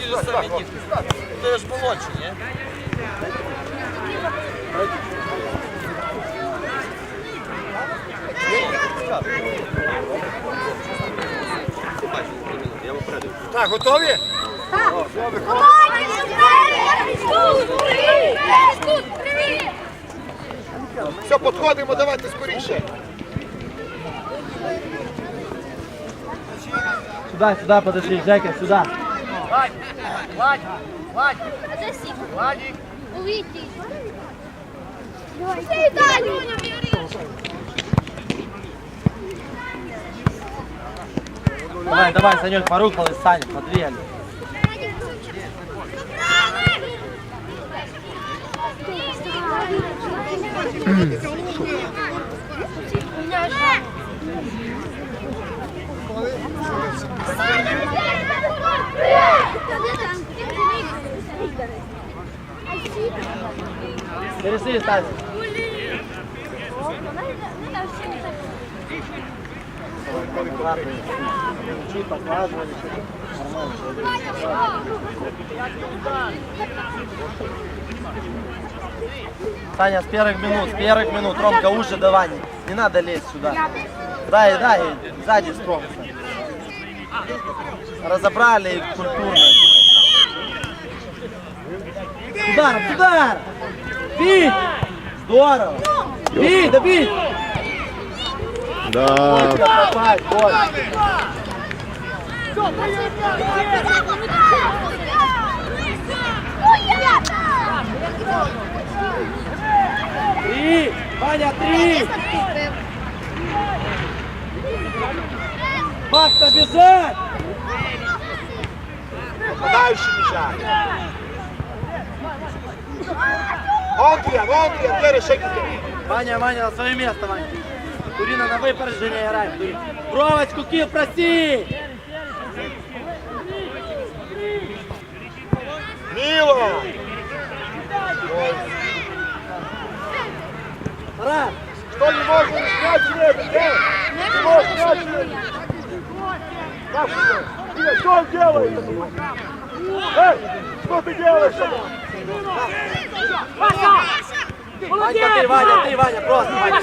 Ті ж самі дітки. Ти ж молодший, ні? Так, готові? Все, підходимо, давайте скоріше. Сюда, сюда подошли, Жека, сюда. Увидите. Все! Давай, давай, Санек, порухал и Саня, подвигали. Перешли, Стас. Ключи показывали. Саня, с первых минут, с первых минут. Ромка, уши давай. Не, надо лезть сюда. Дай, дай, сзади строго. Стань. Разобрали их культурно. Удар, удар! Бить! Здорово! Бить, да бить! Да. Попасть, вот. Три! Ваня, три! Макса, бежать! Дальше мішай. Он две, вон две, двери шаги. Ваня, Ваня, на свое место, Ваня. Турина на выпорождение играет. Турин. Бровочку кил, проси! Міло. Раз! Что не можно снять время? Эй, не можешь снять время. Как что? Он делает? Эй, что ты делаешь? Ванька, ты, Ваня, ты, Ваня, просто, Ваня.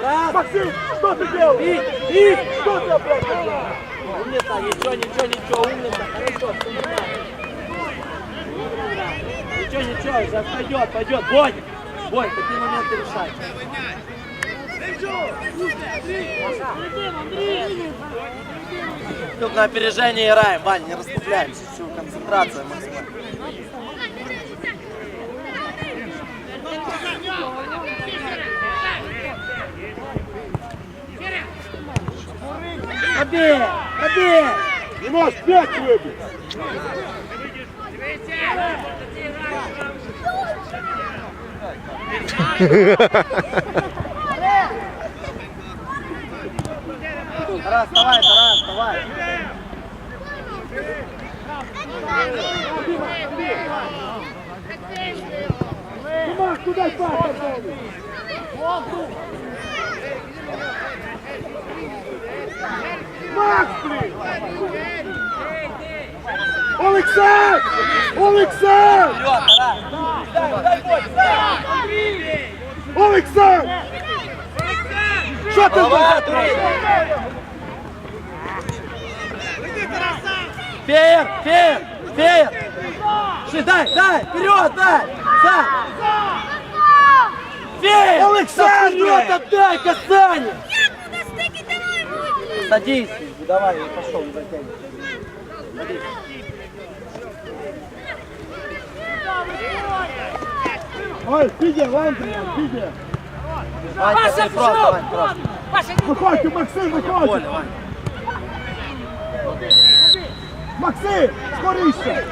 Раз! Максим, что ты делаешь? И, и! Что ты делаешь? Умница, ничего, ничего, ничего, умница, хорошо, все нормально. Ничего, ничего, сейчас пойдет, пойдет, Бонь! Бонь, такие моменты решай. Тут на опережение играем, Вань, не расслабляемся, все, концентрация максимальная. Побег! Побег! Не можешь пять выбить. Тарас, давай, Тарас, давай. Димаш, куда пас Макс, блин! Олександр! Олександр! Олександр! Що ти Голова, зробив? Турин! Феер, феер, феер! Ши, дай, дай, вперед, дай! Сань! Феер! Олександр! Вперед, отдай касание! Садись, давай, пошел, не затягивай. Ой, піде, Андрій, піде. Ванька, ты просто, Вань, просто. Виходьте, Максим, Коля, виходьте. Вань. Максим, скоріше.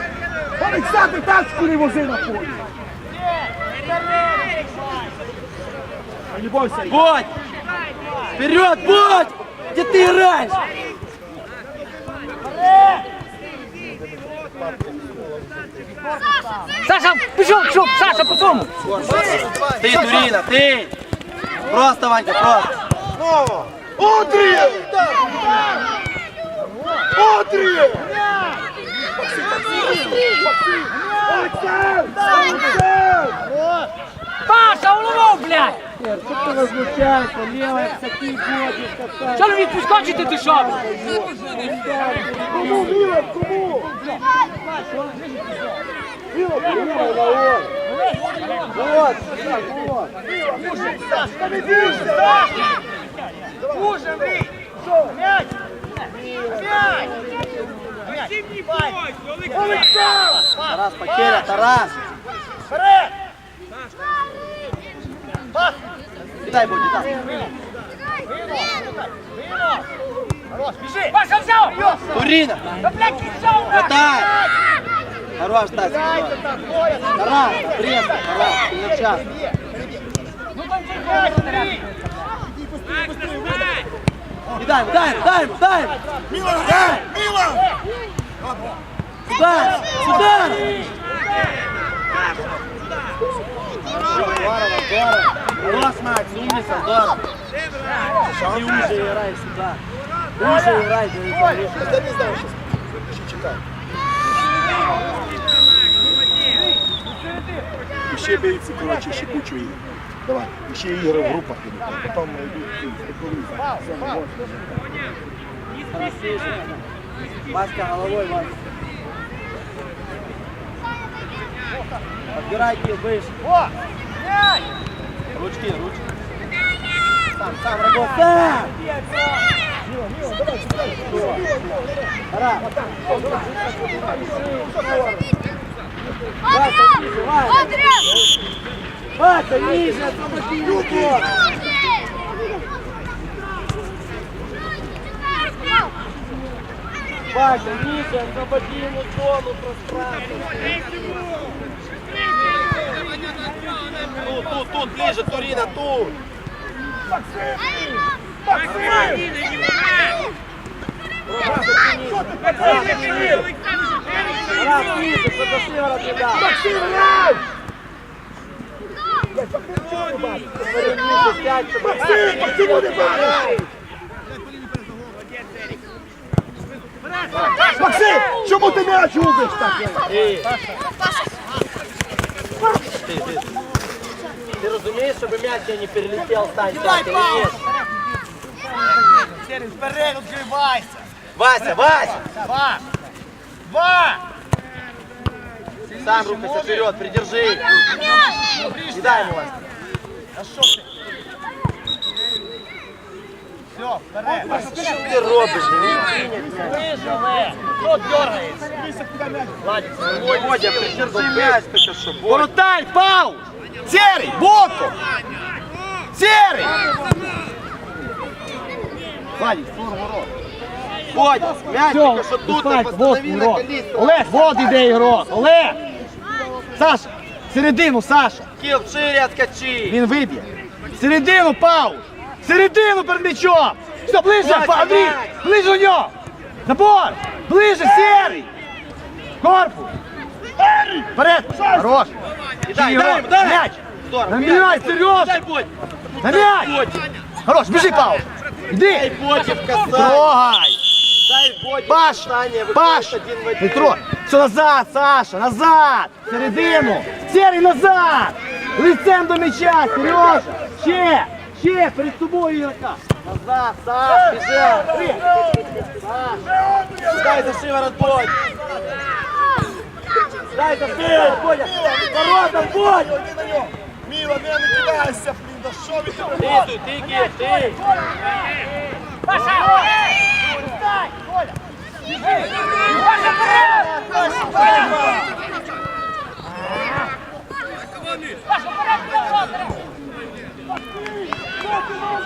Олександр, тачку не вози на полі. Не бойся. Бодь! Вперед, Бодь! Где ты играешь? Саша, пішов, пішов, Саша, потом. Ты, Турина, ты! Просто, Ванька, просто! Знову. Андрій! Смотри! Максим, Максим! Максим! Александр! Александр! Паша, уловив, блядь! Что ты возмущаешься? Левая такие ходишь, катаешь. Що ви відпускочите ти що? Кому, Милан, кому? Милан, Милан, Леон! Вот, сюда, вот. Саш, победишься! Саша! Уже, Андрей! Мяч! Мяч! Александр! Тарас, потеря, Тарас. Вперед! Пас! Кидай будет, кидай. Хорош, бежи! Паша взяв! Турина. Да, блядь, пішов! Хватай. Хорош, Стас. Дайте там, Коля! Тарас, обрезка, Тарас, ты на час. Мяч, Андрей! Кидай, дай, дай, дай. Милан, дай! Милан! Сюда, сюда. Здорово, здорово. Хорош, Макс, умница, здорово. Ты уже играй сюда. Уже играй, и Коля, я не знаю, сейчас читай. Еще бейцы, короче, еще кучу игр. Давай, еще игры в группах идут, а потом идут стыковые. Васька головой, Васька. Подбирай кил выше. О! Ручки, ручки. Сам, сам, Рогов, сам! Милан, Милан, давай, читай. Пора. Вася, ниже, Вася. Вася, ниже, освободи его. Вася, ниже, освободи ему зону пространства. Тут, тут, тут, ближе, Турина, тут. Раз, ниже, чтобы до севера туда. Максим, мяч! Говорю, ниже сядь, чтобы... Максим, Максиму не бачиш! Максим, чому ти м'яч губиш так? Ти. Ти, ти. Ти розумієш, щоб м'яч тебе не перелетів, стань так, или нет? Серый, вперед, відкривайся! Вася, Вася! Два! Два! Сам рухайся вперед, придержи. Не дай ему, Вася. А що ти? Все, вперед! Що ти робиш? Хто дергається? Водя, придержи м'яч, ти що. Воротарь, пау! Серый, боку! Серый! Владик, створ ворот. Бодя, м'яч тільки що тут, вот постанови на ігрок. коліс. Олег, вот іде ігрок! Олег! Саша, середину, Саша! Кіл, шире откачи. Він виб'є. Середину, пау! Середину перед м'ячом! Все, ближе, Давай, Па- Андрій! давай. Ближе у нього! Набор! Ближе, серий! Корпус! Вперед! Хорош! Дай, Ігор, дай, ему, дай. Мяч! Здорово. На мяч, Сережа! Дай, Бодя. На мяч! Бодя. Хорош, біжи, Пау! Дай Іди! Боді в касай. Трогай! Дай Боді Паш! касання, Паш! виходить один в один. Не трогай! Все назад, Саша, назад! Середину! Серий назад! Лицем до м'яча, Сережа! Ще! Ще! Перед собою ігрока! Назад, Саш, біжи. Дай за шиворот, Бодь. Дай за шиворот, Бодя. Воротом, Бодь. Міла, не накидайся, блін, да що ви там? Ти тут, ти, Кіл, ти. Паша! Паша, вперед! Паша, вперед, вперед,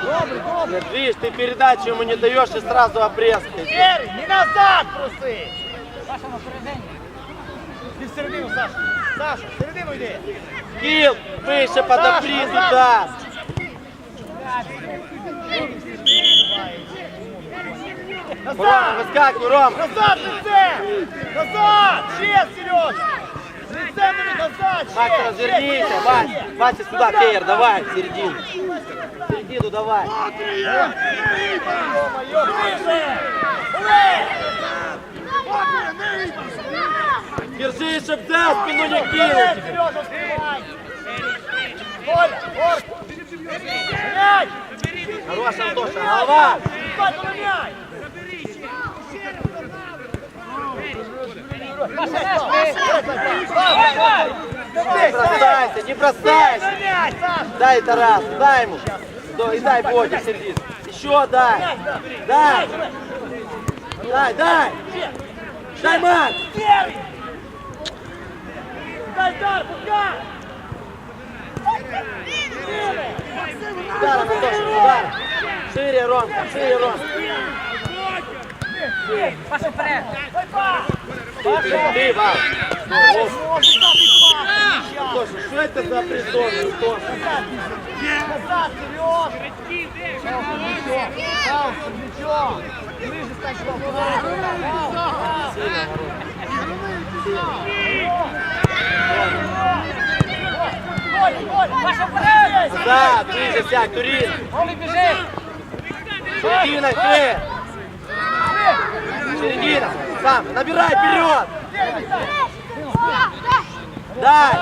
Вперед! Видишь, ты передачу ему не даешь и сразу обрезка. Серий, не назад проси! Саша, на середині. Ти в середину, Саша. Саша, в середину йди. Кил, выше подопри туда. Рома, Назад! выскакивай, Рома. Назад лицем! Назад! Ще, Сережа! Макс, развернись, Вася. Вася, сюда, Кейер, давай, в середину. В середину давай. Держи, чтоб за спину не! Мяч! Хорош, Антоша, голова. Стой, поменяй! Не бросайся, не бросайся. Дай, Тарас, дай ему. И дай Боде в середину. Еще дай. Дай. Дай, дай. Дай, Макс. Дай удар, пускай! Удар, Антоша, удар. Шире, Ромка, шире, Ром. Паша вперед! Ты, что это за призор, Антоша? Назад! Пауза, плечо! Ближе стань! Назад, ближе сядь, Турин. Рома, бежи! Середина, вперед. Середина. Сам, набирай вперед. Дай.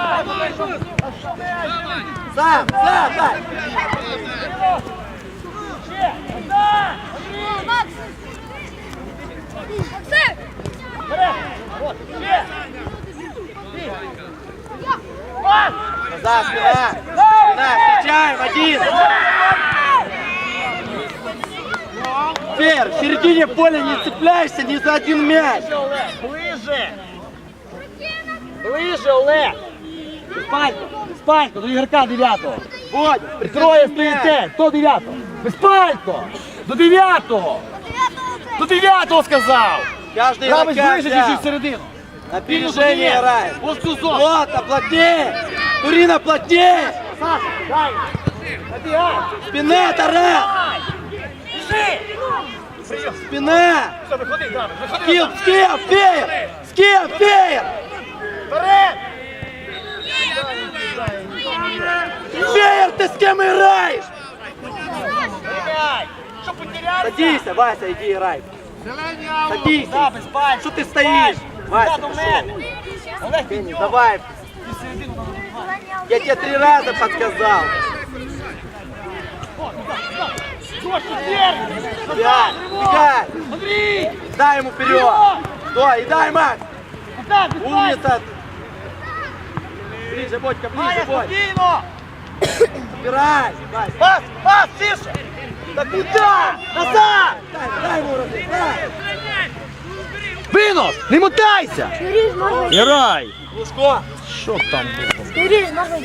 Сам, сам, дай. Назад, спина. Спина, встречаем, один. Фер, в середине поля не цепляешься ни за один мяч. Ближе! Ближе, Олег! Спалько, спалько, до ігрока дев'ятого. Вот, Троє стоїте, хто дев'ятого? Спалько! До дев'ятого! До дев'ятого сказав! Каждый Правий ближче, чуть-чуть в середину. на опережение играет. Ось цю. Вот, плотнее. Турина, плотнее. Саша, дай! Набігай! Спина, Спина. Все, виходи, Грабик, виходи! Скилл, скилл, феер. Скилл, феер. Вперед! Феер, ты с кем играешь? Приймай! Що потерявся? Садись, Вася, иди играй. Садись. Да, без пальців. Что ты стоишь? Вася, Вася, до пошел. мене! Олег, Феня, піднімай! давай. Ти середину давай. Я тебе три раза подсказал. Жорстче, первый! Пять, бегай. Андрій! Дай ему вперед. Стой, и дай, Макс. Назад, без пальців! Умница. Ближе, Бодька, ближе, Аня, Бодь. спокійно! Убирай. Вася. Пас, пас, тише! Да куда? Назад! Дай, дай ему разы, дай. Винос, не мотайся! Герай! Лужко. Що там було? Скорее, можно.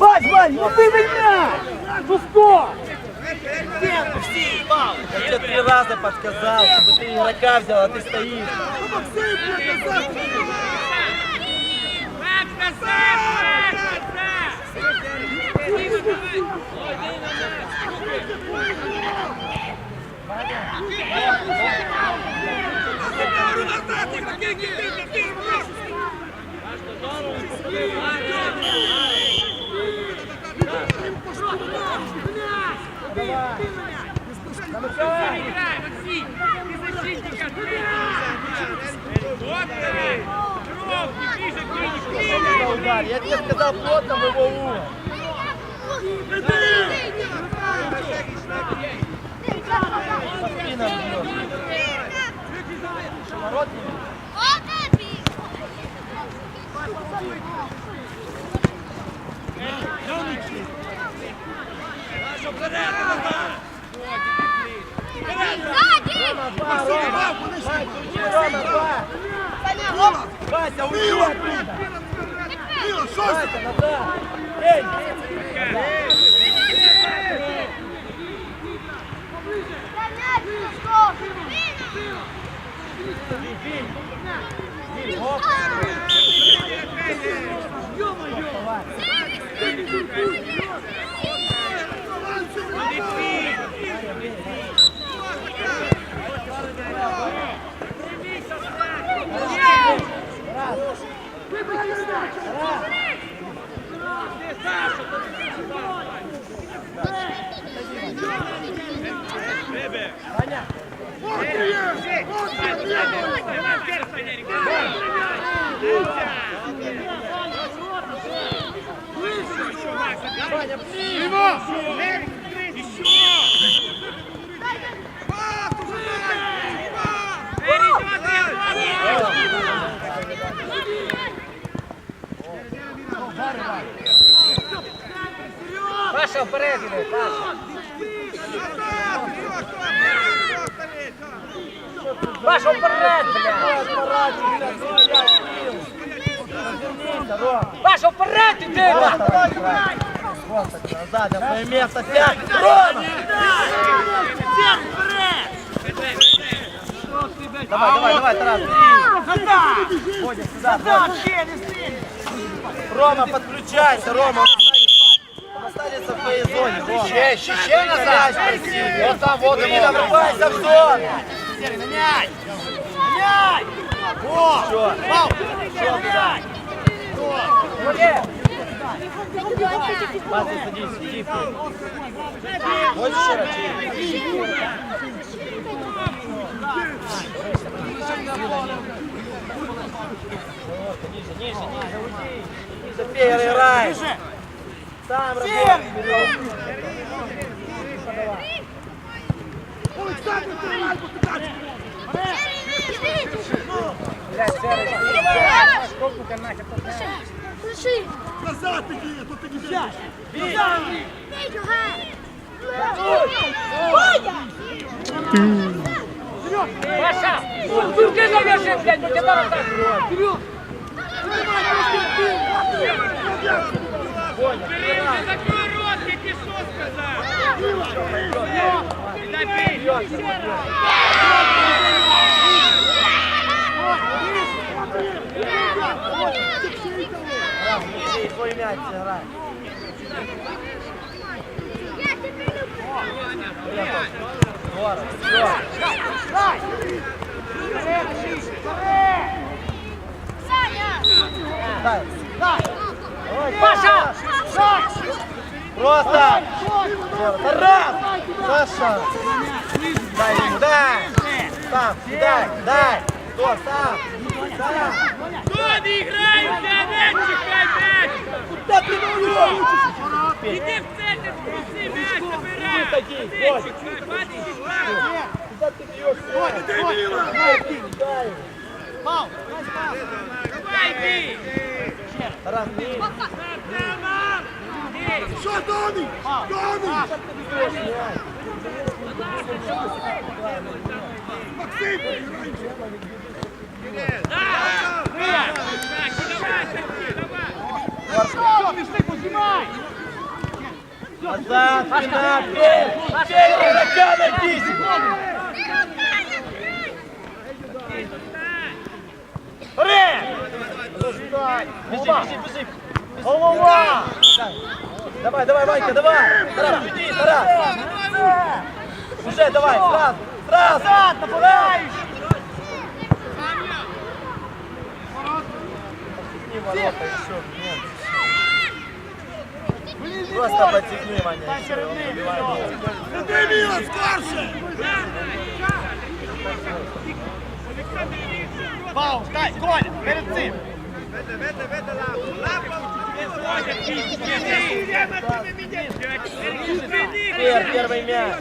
Бать, бать, ну ти мене! Пуско! Я тебе три раза подсказал, чтобы ты игрока взял, а ты стоишь. Удар. Я тебе сказал плотно в его угол. Спина бьет. Ворот не бьет. Два, Рома. Вася, уйди, Рома, два. Вася, уйди оттуда. Вася, назад. Эй, Ё-моё! Паша, вперед, блядь. Паша, вперед іди. Назад, на своє місце, п'ять, Рома! Давай, давай, давай, Тарас. Бодя, сюда, Бодя. Рома, подключайся, Рома. Он останется в твоей зоне. Рома. Ще, ще, ще назад. Вот там, вот Ты врывайся в зону. Все. Все туда. Вася, садись, иди. Хочешь? Ниже, ниже, ниже, уйди. Ниже, Пер, играй. Сам работай. Вперед. Слушай, Назад иди, а то ты не бежишь. Петю, га! Водя! Паша, турки завяжи, блядь, бо тебе так. Раз, иди, и твой мяч сыграй. Я тебя люблю! Здорово, все. Саня! Дай. Паша! Просто! Здорово. Раз! Саша! Дай ему, дай! Сам, дай, дай! Кто, сам! Сам! Тоді граються, не чекай м'яч! Куда ты бьешь? Іди в центр, спроси м'яч, забирай! такий, Не Бодь. чекай, бачиш, правильно. Куда ты бьешь? Дай ему. Давай, бій! Раз, ниже. Что, Дони? Дони! Максим! Давай, давай, давай! Назад, спина, пей! Пей, игрока найдись! Бежи, бежи, бежи! Голова! Давай, давай, Ванька, давай! Тарас, иди, Тарас! Уже, давай, сразу! Сразу! Назад, нападающий! Подтягни ворота еще, нет. Просто подтягни, Ваня. Ты, Мила, старше! Пау, стай, Коля, перед цим. Пер, первый мяч.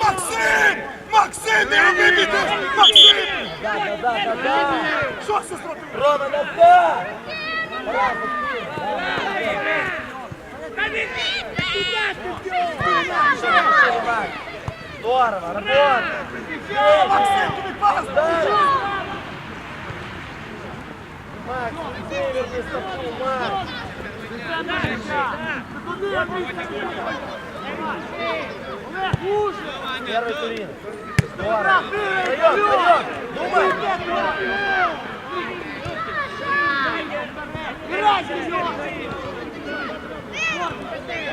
Максим! Максим, ти його вибіти! Максим! Да, да, да, да, да. Що це зробив? Рома, назад! Здорово, работа! Максим, тобі пас! Макс, выверни стопу, Макс! Первый турин. Здорово. Встаем, встаем! Думай!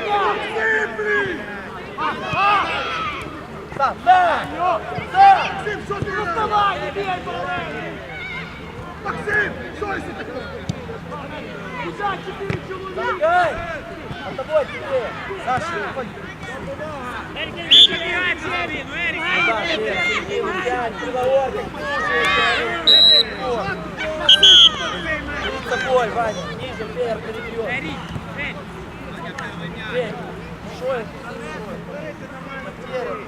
Максим, блін! Став! Став! Максим, що ти робиш? Вставай, не бій, Валерій! Максим, що це таке? Бежать, чотири чоловіка! А тобою ти! Саша, виходь! Перед тобой, Ваня, ниже, вверх, перебьет. Что это? Потеря.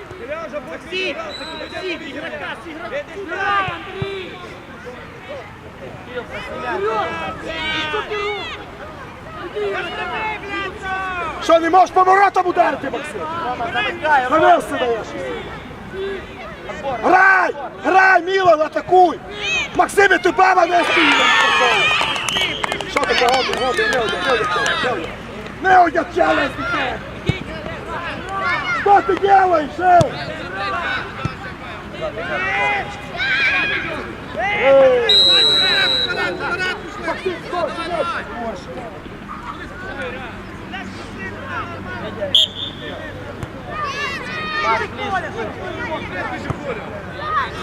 Максим! Максим! Игрока с игроком! Давай, Андрей! Кирилл, простреляй! Что, не можешь по воротам ударить, Максим? Навес ты даешь! Грай! Грай, Милан, атакуй! Максим, ты баба не спи! Що ти погоди, годи, не одяг, не одяг, не одяг, не одяг, не одяг, что ты делаешь, эй? Эй!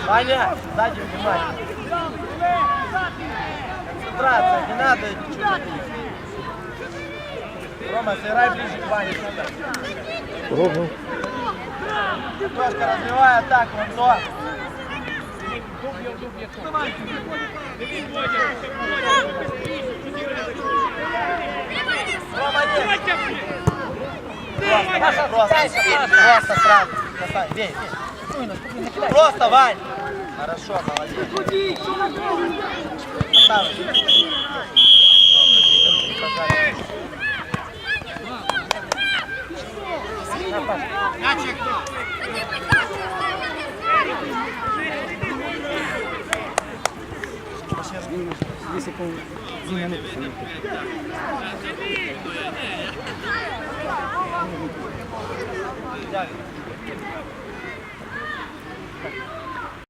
Ваня, сзади внимание. Концентрация, не надо чуть-чуть. Рома, сыграй ближе к Ване. Пробую. Трошка, развивай атаку, Антон. Дубья, дубья, Просто, просто, просто, сразу. Касай, бей, бей. Просто, Вань. Хорошо, молодец. Поставь. Начик. Дві секунди. Зміни. Дякую.